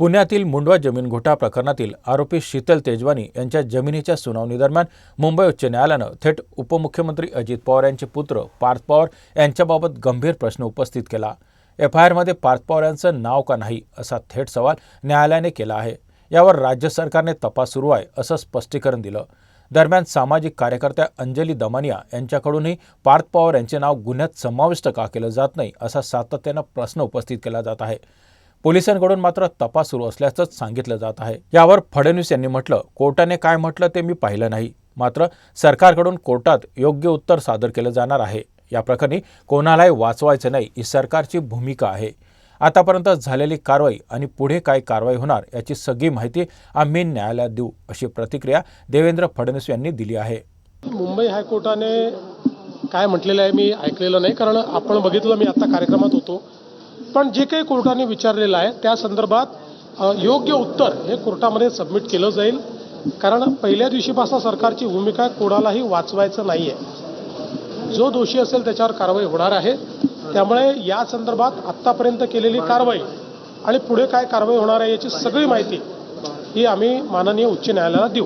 पुण्यातील मुंडवा जमीन घोटाळा प्रकरणातील आरोपी शीतल तेजवानी यांच्या जमिनीच्या सुनावणीदरम्यान मुंबई उच्च न्यायालयानं थेट उपमुख्यमंत्री अजित पवार यांचे पुत्र पार्थ पवार यांच्याबाबत गंभीर प्रश्न उपस्थित केला. एफ आय आरमध्ये पार्थ पवार यांचं नाव का नाही असा थेट सवाल न्यायालयाने केला आहे. यावर राज्य सरकारने तपास सुरू आहे असं स्पष्टीकरण दिलं. दरम्यान सामाजिक कार्यकर्त्या अंजली दमानिया यांच्याकडूनही पार्थ पवार यांचे नाव गुन्ह्यात समाविष्ट का केलं जात नाही असा सातत्यानं प्रश्न उपस्थित केला जात आहे. पोलिसांकडून मात्र तपास सुरू असल्याचंच सांगितलं जात आहे. यावर फडणवीस यांनी म्हटलं कोर्टाने काय म्हटलं ते मी पाहिलं नाही. मात्र सरकारकडून कोर्टात योग्य उत्तर सादर केलं जाणार आहे. या प्रकरणी कोणालाही वाचवायचं नाही. ही सरकारची भूमिका आहे. आतापर्यंत झालेली कारवाई आणि पुढे काय कारवाई होणार याची सगळी माहिती आम्ही न्यायालयात देऊ अशी प्रतिक्रिया देवेंद्र फडणवीस यांनी दिली आहे. मुंबई हायकोर्टाने काय म्हटलेलं आहे मी ऐकलेलं नाही. कारण आपण बघितलं मी आता कार्यक्रमात होतो. पण जे काही कोर्टाने विचारलेलं आहे त्या संदर्भात योग्य उत्तर हे कोर्टामध्ये सबमिट केलं जाईल. कारण पहिल्या दिवशीपासून सरकारची भूमिका कोणालाही वाचवायचं नाही आहे जो दोषी असेल त्याच्यावर कारवाई होणार आहे. त्यामुळे या संदर्भात आत्तापर्यंत केलेली कारवाई आणि पुढे काय कारवाई होणार आहे याची सगळी माहिती ही आम्ही माननीय उच्च न्यायालयाला देऊ.